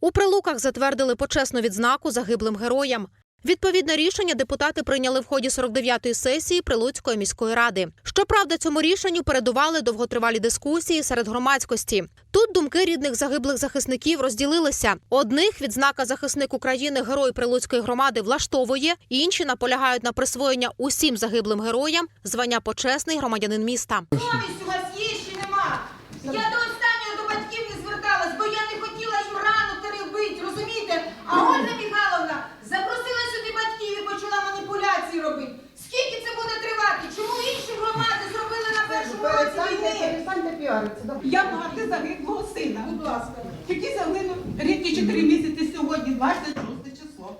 У прилуках затвердили почесну відзнаку загиблим героям. Відповідне рішення депутати прийняли в ході 49-ї сесії Прилуцької міської ради. Щоправда, цьому рішенню передували довготривалі дискусії серед громадськості. Тут думки рідних загиблих захисників розділилися. Одних відзнака захисник України герой Прилуцької громади влаштовує, інші наполягають на присвоєння усім загиблим героям звання почесний громадянин міста. Совість у вас є чи нема? Я до останнього до батьків не зверталась, бо я не хотіла їм рану перебити, розумієте? А Ольга Михайловна запросила сюди батьків і почала маніпуляції робити. Скільки це буде тривати? Чому інші громади зробили на першому році Перестаньте, війни? перестаньте піаритися. да. Я мати загиблого сина, Будь ласка. який загинув рідкі 4 місяці сьогодні, 26 число.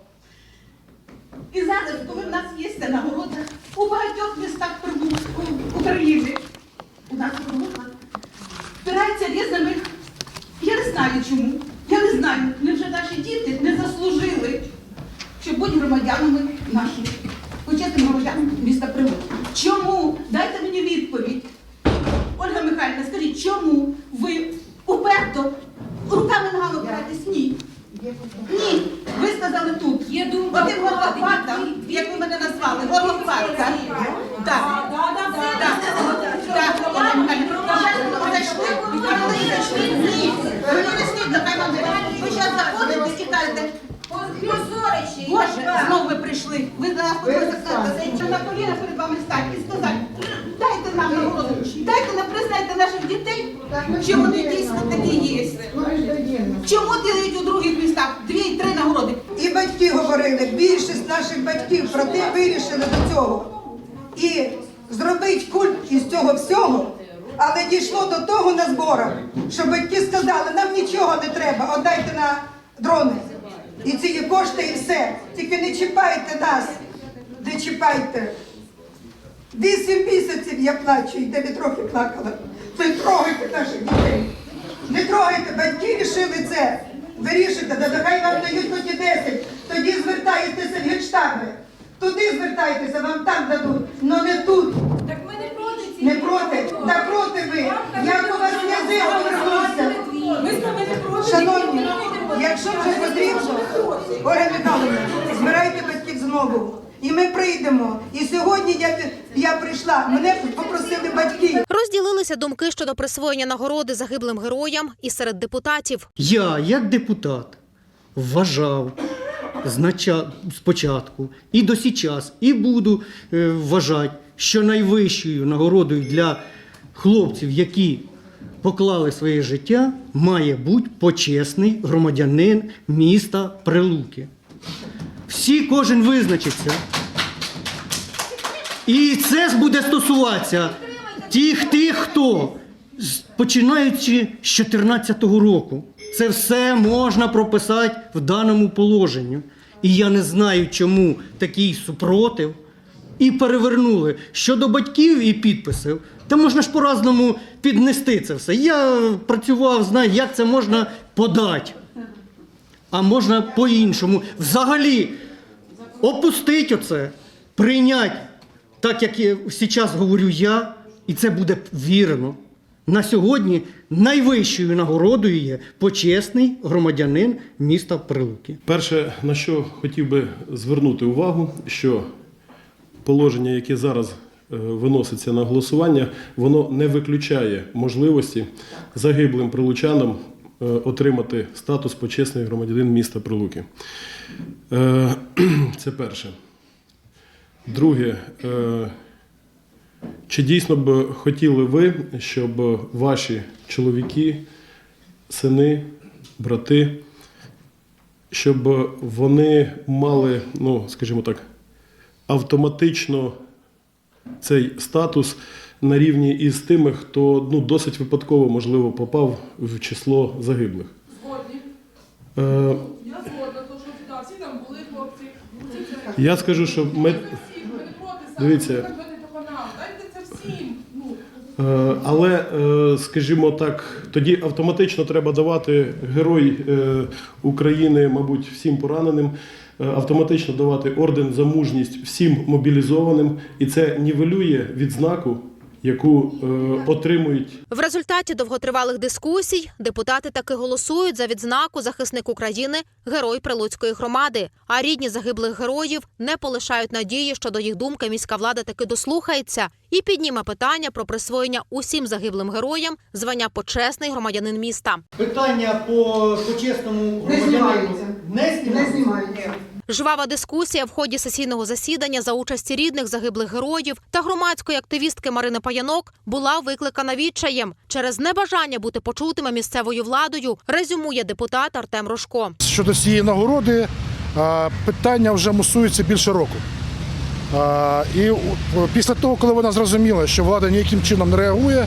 І зараз, коли в нас є нагорода, у багатьох містах України, у нас Прилука, збирається різними. Я не знаю чому. Я не знаю, невже наші діти не заслужили, щоб бути громадянами нашої, почесними громадянами міста Прилука. Чому? Дайте мені відповідь. Ольга Михайлівна, скажіть, чому ви уперто руками ногами опираєтесь? Ні. Є тут. Ні. Ви сказали тут. Є думка Один горлопата, як ви мене назвали, горлопатка. Так. Так. Так. Ні. Ви не стидно, хай вам. Ви зараз заходите і кажете, Позорище. Боже, знову ви прийшли. Ви хочете сказати, що на коліна перед вами стати і сказати, дайте нам нагороду, дайте нам признайте наших дітей, що вони дійсно такі є. Чому дають у других містах дві і три нагороди? І батьки говорили, більшість наших батьків про те вирішили до цього. І зробити культ із цього всього, але дійшло до того на зборах, що батьки сказали, нам нічого не треба, отдайте на дрони. І ці кошти, і все. Тільки не чіпайте нас, не чіпайте. Вісім місяців я плачу, і дев'ять років плакала. Не трогайте наших дітей. Не трогайте, батьки рішили це. Вирішите, да нехай вам дають хоч і 10. Тоді звертаєтеся в генштаби. Туди звертайтеся, вам там дадуть, але не тут. Так ми не проти ці. Не проти, та проти ви. Як у вас язик повернувся? Ми з тобою не проти. Шановні, якщо вже потрібно, Ольга Михайловна, збирайте батьків знову. І ми прийдемо. І сьогодні я, я прийшла, мене попросили батьки. Розділилися думки щодо присвоєння нагороди загиблим героям і серед депутатів. Я, як депутат, вважав. Спочатку і до сейчас, і буду е, вважати, що найвищою нагородою для хлопців, які поклали своє життя, має бути почесний громадянин міста Прилуки. Всі кожен визначиться. І це буде стосуватися тих, тих, хто починаючи з 2014 року. Це все можна прописати в даному положенні. І я не знаю, чому такий супротив. І перевернули щодо батьків і підписів. Та можна ж по-разному піднести це все. Я працював, знаю, як це можна подати. А можна по-іншому. Взагалі опустить оце, прийняти, так як зараз говорю я, і це буде вірно. На сьогодні найвищою нагородою є почесний громадянин міста Прилуки. Перше, на що хотів би звернути увагу, що положення, яке зараз е, виноситься на голосування, воно не виключає можливості загиблим прилучанам е, отримати статус почесний громадянин міста Прилуки. Е, Це перше. Друге, чи дійсно б хотіли ви, щоб ваші чоловіки, сини, брати, щоб вони мали, ну, скажімо так, автоматично цей статус на рівні із тими, хто ну, досить випадково, можливо, попав в число загиблих. Згодні. Е, Я згодна, то що да, всі там були хлопці. Я скажу, що ми. Дивіться. ви так ведете по нам. Дайте це всім. Ну, Е, Але, е, скажімо так, тоді автоматично треба давати герой е, України, мабуть, всім пораненим, е, автоматично давати орден за мужність всім мобілізованим, і це нівелює відзнаку яку е, отримують В результаті довготривалих дискусій депутати таки голосують за відзнаку захисник України Герой Прилуцької громади. А рідні загиблих героїв не полишають надії, що до їх думки міська влада таки дослухається і підніме питання про присвоєння усім загиблим героям звання почесний громадянин міста. Питання по почесному Не знімається. Не знімається. Жвава дискусія в ході сесійного засідання за участі рідних загиблих героїв та громадської активістки Марини Паянок була викликана відчаєм через небажання бути почутими місцевою владою. Резюмує депутат Артем Рожко. Щодо цієї нагороди питання вже мусується більше року. І після того, коли вона зрозуміла, що влада ніяким чином не реагує,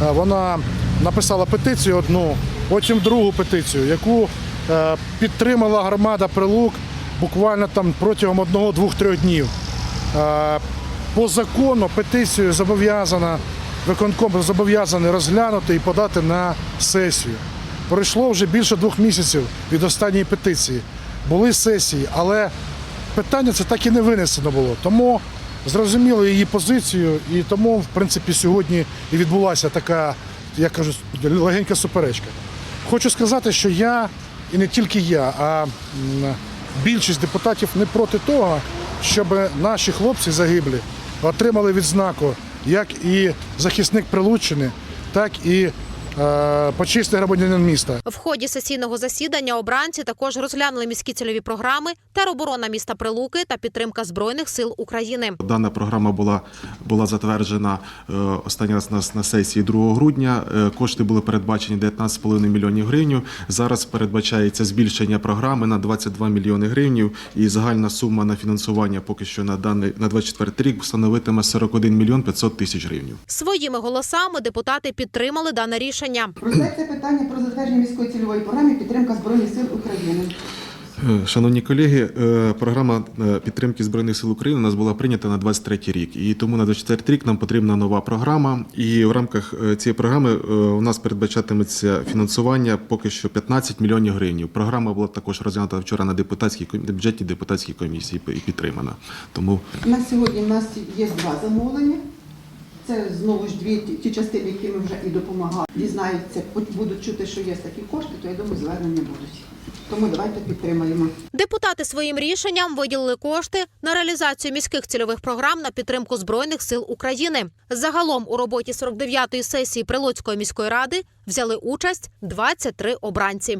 вона написала петицію одну, потім другу петицію, яку е, підтримала громада Прилук буквально там протягом одного, двох, трьох днів. Е, По закону петицію зобов'язана виконком зобов'язаний розглянути і подати на сесію. Пройшло вже більше двох місяців від останньої петиції. Були сесії, але питання це так і не винесено було. Тому зрозуміли її позицію, і тому, в принципі, сьогодні і відбулася така, я кажу, легенька суперечка. Хочу сказати, що я, і не тільки я, а більшість депутатів не проти того, щоб наші хлопці загиблі отримали відзнаку як і захисник Прилуччини, так і е, почесний громадянин міста. В ході сесійного засідання обранці також розглянули міські цільові програми тероборона міста Прилуки та підтримка збройних сил України. Дана програма була, була затверджена е, останній раз на, на сесії 2 грудня. Е, Кошти були передбачені 19,5 мільйонів гривень. Зараз передбачається збільшення програми на 22 мільйони гривень. І загальна сума на фінансування поки що на даний на 24 рік становитиме 41 мільйон 500 тисяч гривень. Своїми голосами депутати підтримали дане рішення. Розглядається питання про затвердження міської цільової програми підтримка Збройних сил України. Е, Шановні колеги, е, програма е, підтримки збройних сил України у нас була прийнята на 23 рік, і тому на 24 рік нам потрібна нова програма. І в рамках цієї програми у нас передбачатиметься фінансування поки що 15 мільйонів гривень. Програма була також розглянута вчора на депутатській бюджетній депутатській комісії і підтримана. Тому На сьогодні в нас є два замовлення. Це знову ж дві ті- частини, які ми вже і допомагали. Дізнаються, будуть чути, що є такі кошти, то я думаю, звернення будуть. Тому давайте підтримаємо. Депутати своїм рішенням виділили кошти на реалізацію міських цільових програм на підтримку збройних сил України. Загалом у роботі 49-ї сесії Прилуцької міської ради взяли участь 23 обранці.